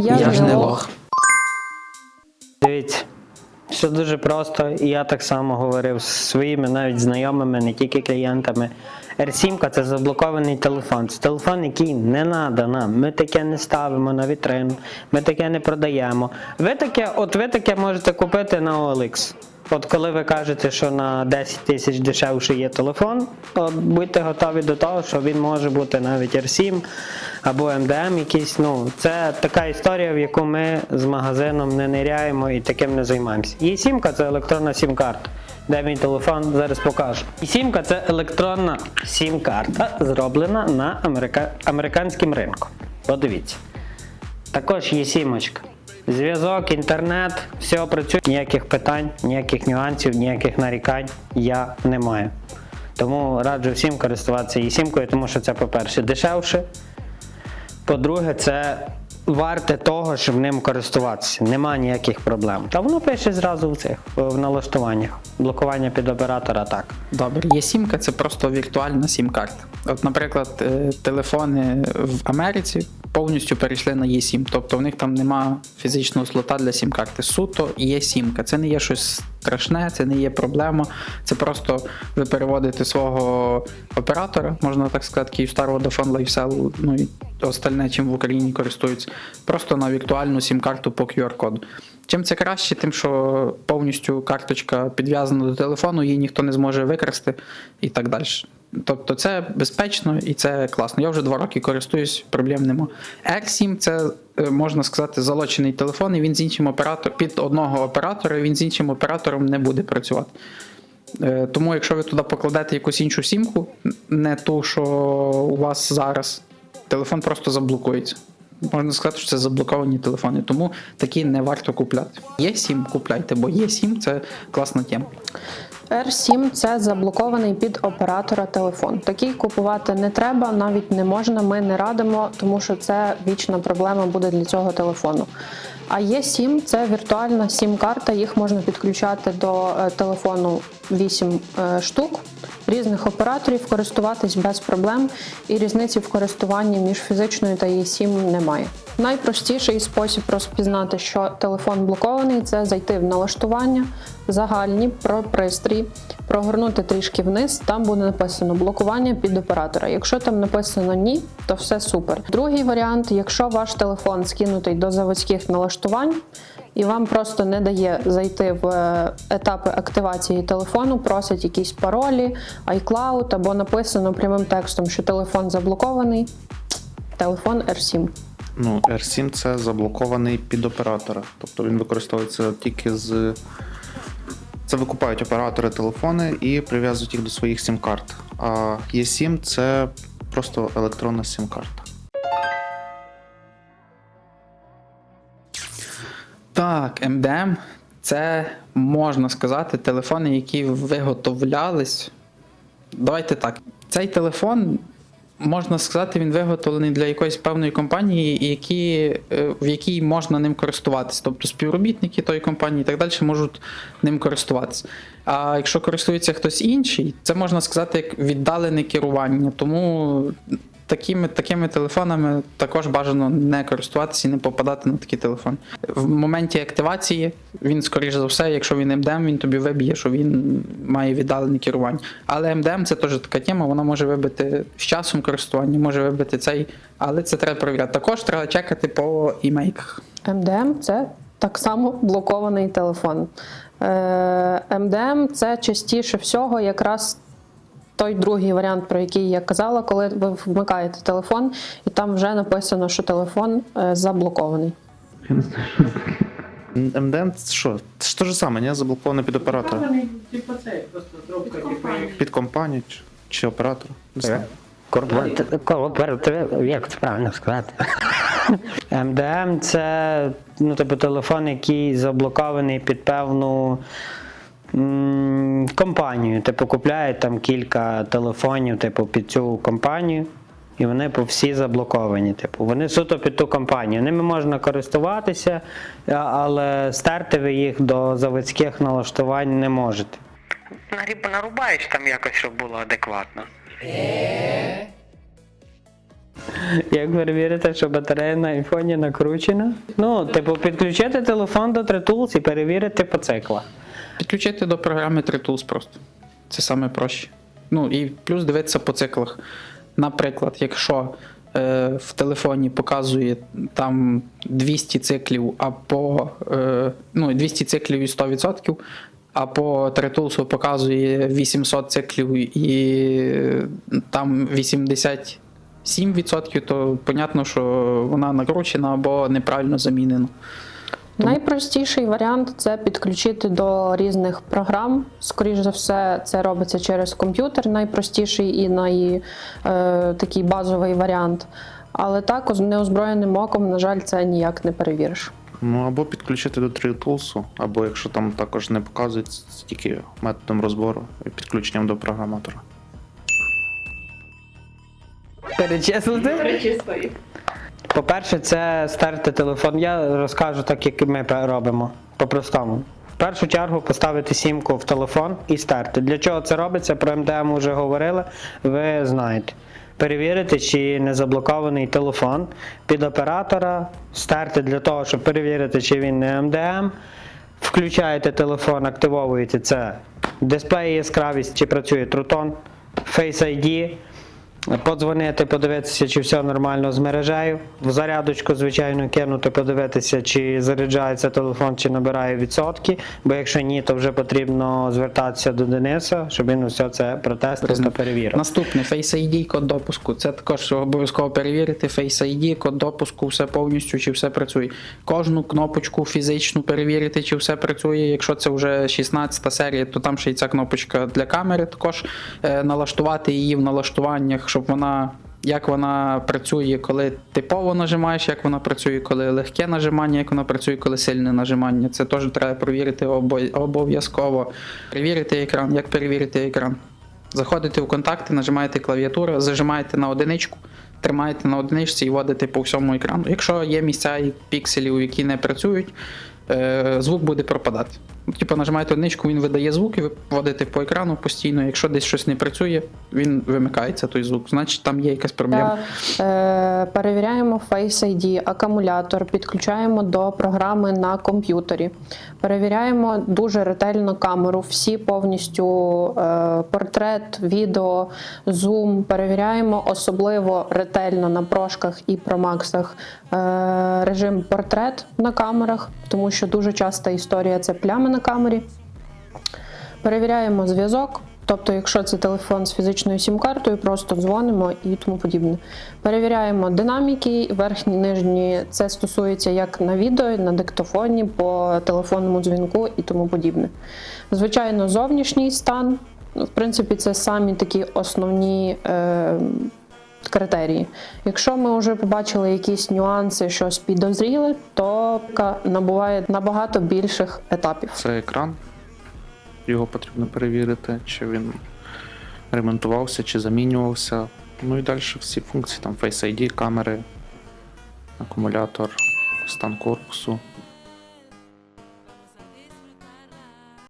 Я, Я ж не лох. Дивіться, все дуже просто, і я так само говорив з своїми навіть знайомими, не тільки клієнтами. R7 це заблокований телефон. Це телефон, який не треба нам. Ми таке не ставимо на вітрину, ми таке не продаємо. Ви таке, от ви таке можете купити на OLX. От коли ви кажете, що на 10 тисяч дешевше є телефон, то будьте готові до того, що він може бути навіть R7 або MDM якийсь. Ну, це така історія, в яку ми з магазином не ниряємо і таким не займаємося. І сімка це електронна сім-карта. Де мій телефон, зараз покажу. І сімка це електронна сім-карта, зроблена на америка... американському ринку. Подивіться. Також є сімочка. Зв'язок, інтернет, все працює. Ніяких питань, ніяких нюансів, ніяких нарікань я не маю. Тому раджу всім користуватися і сімкою, тому що це, по-перше, дешевше. По-друге, це варте того, щоб ним користуватися. Нема ніяких проблем. Та воно пише зразу в цих в налаштуваннях. Блокування під оператора так. Добре, є сімка, це просто віртуальна сім-карта. От, наприклад, е, телефони в Америці повністю перейшли на eSIM, тобто в них там нема фізичного слота для сім-карти. Суто є сімка. Це не є щось страшне, це не є проблема. Це просто ви переводите свого оператора, можна так сказати, Київстар Vodafone LifeCell, ну і остальне, чим в Україні користуються, просто на віртуальну сім-карту по QR-коду. Чим це краще, тим, що повністю карточка підв'язана до телефону, її ніхто не зможе викрасти і так далі. Тобто це безпечно і це класно. Я вже два роки користуюсь, проблем нема. R7 це е, можна сказати залочений телефон, і він з іншим оператором під одного оператора, і він з іншим оператором не буде працювати. Е, Тому, якщо ви туди покладете якусь іншу сімку, не ту, що у вас зараз, телефон просто заблокується. Можна сказати, що це заблоковані телефони, тому такі не варто купляти. Є сім, купляйте, бо є сім це класна тема. R7 це заблокований під оператора телефон. Такий купувати не треба, навіть не можна. Ми не радимо, тому що це вічна проблема буде для цього телефону. А є 7 це віртуальна сім-карта. Їх можна підключати до е, телефону 8 е, штук різних операторів, користуватись без проблем, і різниці в користуванні між фізичною та її 7 немає. Найпростіший спосіб розпізнати, що телефон блокований, це зайти в налаштування, загальні про пристрій, прогорнути трішки вниз. Там буде написано блокування під оператора. Якщо там написано ні, то все супер. Другий варіант, якщо ваш телефон скинутий до заводських налаштувань. І вам просто не дає зайти в е, етапи активації телефону, просять якісь паролі, iCloud або написано прямим текстом, що телефон заблокований. Телефон R7. Ну, R7 це заблокований під оператора. Тобто він використовується тільки з. Це викупають оператори телефони і прив'язують їх до своїх сім-карт. А E7 це просто електронна сім-карта. Так, MDM це можна сказати телефони, які виготовлялись. Давайте так. Цей телефон, можна сказати, він виготовлений для якоїсь певної компанії, які, е, в якій можна ним користуватися. Тобто співробітники тої компанії і так далі можуть ним користуватися. А якщо користується хтось інший, це можна сказати як віддалене керування. Тому такими, такими телефонами також бажано не користуватися і не попадати на такі телефони. В моменті активації він, скоріш за все, якщо він МДМ, він тобі виб'є, що він має віддалене керування. Але МДМ це теж така тема, вона може вибити з часом користування, може вибити цей, але це треба перевіряти. Також треба чекати по імейках. MDM це так само блокований телефон. Е, MDM це частіше всього якраз той другий варіант, про який я казала, коли ви вмикаєте телефон, і там вже написано, що телефон е, заблокований. MDM це що? Це ж те ж саме, ні? Заблокований під оператора. Типу просто типу Під компанію чи, чи оператора. Не знаю. Як це правильно сказати? МДМ це ну, типу, телефон, який заблокований під певну компанію. Типу, купляють там кілька телефонів, типу, під цю компанію. І вони по всі заблоковані. Типу, вони суто під ту компанію. Ними можна користуватися, але стерти ви їх до заводських налаштувань не можете. Нарубаєш там якось, щоб було адекватно. Як перевірити, що батарея на айфоні накручена? Ну, типу, підключити телефон до TreTools і перевірити по циклах. Підключити до програми TreTools просто. Це саме проще. Ну і плюс дивитися по циклах. Наприклад, якщо е, в телефоні показує там 200 циклів, а по е, ну, 200 циклів і 100%, а по TreTools показує 800 циклів і там 87%, то понятно, що вона накручена або неправильно замінена. Найпростіший варіант це підключити до різних програм. Скоріше за все, це робиться через комп'ютер. Найпростіший і най, е, такий базовий варіант. Але так, з неозброєним оком, на жаль, це ніяк не перевіриш. Ну або підключити до TreeTools, або якщо там також не показують, це тільки методом розбору і підключенням до програматора. Перечислити? Перечисто їх. По-перше, це стерти телефон. Я розкажу так, як ми робимо по-простому. В першу чергу поставити сімку в телефон і стерти. Для чого це робиться? Про МДМ вже говорили, ви знаєте. Перевірити, чи не заблокований телефон під оператора, стерти для того, щоб перевірити, чи він не МДМ. Включаєте телефон, активовуєте це. Дисплей яскравість, чи працює трутон, Face ID, подзвонити, подивитися, чи все нормально з мережею. В зарядочку, звичайно, кинути, подивитися, чи заряджається телефон, чи набирає відсотки. Бо якщо ні, то вже потрібно звертатися до Дениса, щоб він усе це протестив та перевірив. Наступне Face ID, код допуску. Це також обов'язково перевірити. Face ID, код допуску, все повністю, чи все працює. Кожну кнопочку фізичну перевірити, чи все працює. Якщо це вже 16 серія, то там ще й ця кнопочка для камери. Також е, налаштувати її в налаштуваннях, щоб вона. Як вона працює, коли типово нажимаєш, як вона працює, коли легке нажимання, як вона працює, коли сильне нажимання. Це теж треба перевірити обов'язково. Перевірити екран. Як перевірити екран? Заходите в контакти, нажимаєте клавіатуру, зажимаєте на одиничку, тримаєте на одиничці і вводите по всьому екрану. Якщо є місця і пікселів, які не працюють, е, звук буде пропадати. Ну, Типу нажимаєте одиничку, він видає звук, і ви вводите по екрану постійно. Якщо десь щось не працює, він вимикається той звук. Значить там є якась проблема. Е, перевіряємо Face ID, акумулятор, підключаємо до програми на комп'ютері. Перевіряємо дуже ретельно камеру, всі повністю е, портрет, відео, зум. Перевіряємо особливо ретельно на прошках і промаксах е, режим портрет на камерах, тому що дуже часта історія це плями на камері. Перевіряємо зв'язок. Тобто, якщо це телефон з фізичною сім-картою, просто дзвонимо і тому подібне. Перевіряємо динаміки, верхні, нижні. Це стосується як на відео, на диктофоні, по телефонному дзвінку і тому подібне. Звичайно, зовнішній стан. В принципі, це самі такі основні е, критерії. Якщо ми вже побачили якісь нюанси, щось підозріли, то набуває набагато більших етапів. Це екран. Його потрібно перевірити, чи він ремонтувався, чи замінювався. Ну і далі всі функції, там Face ID, камери, акумулятор, стан корпусу.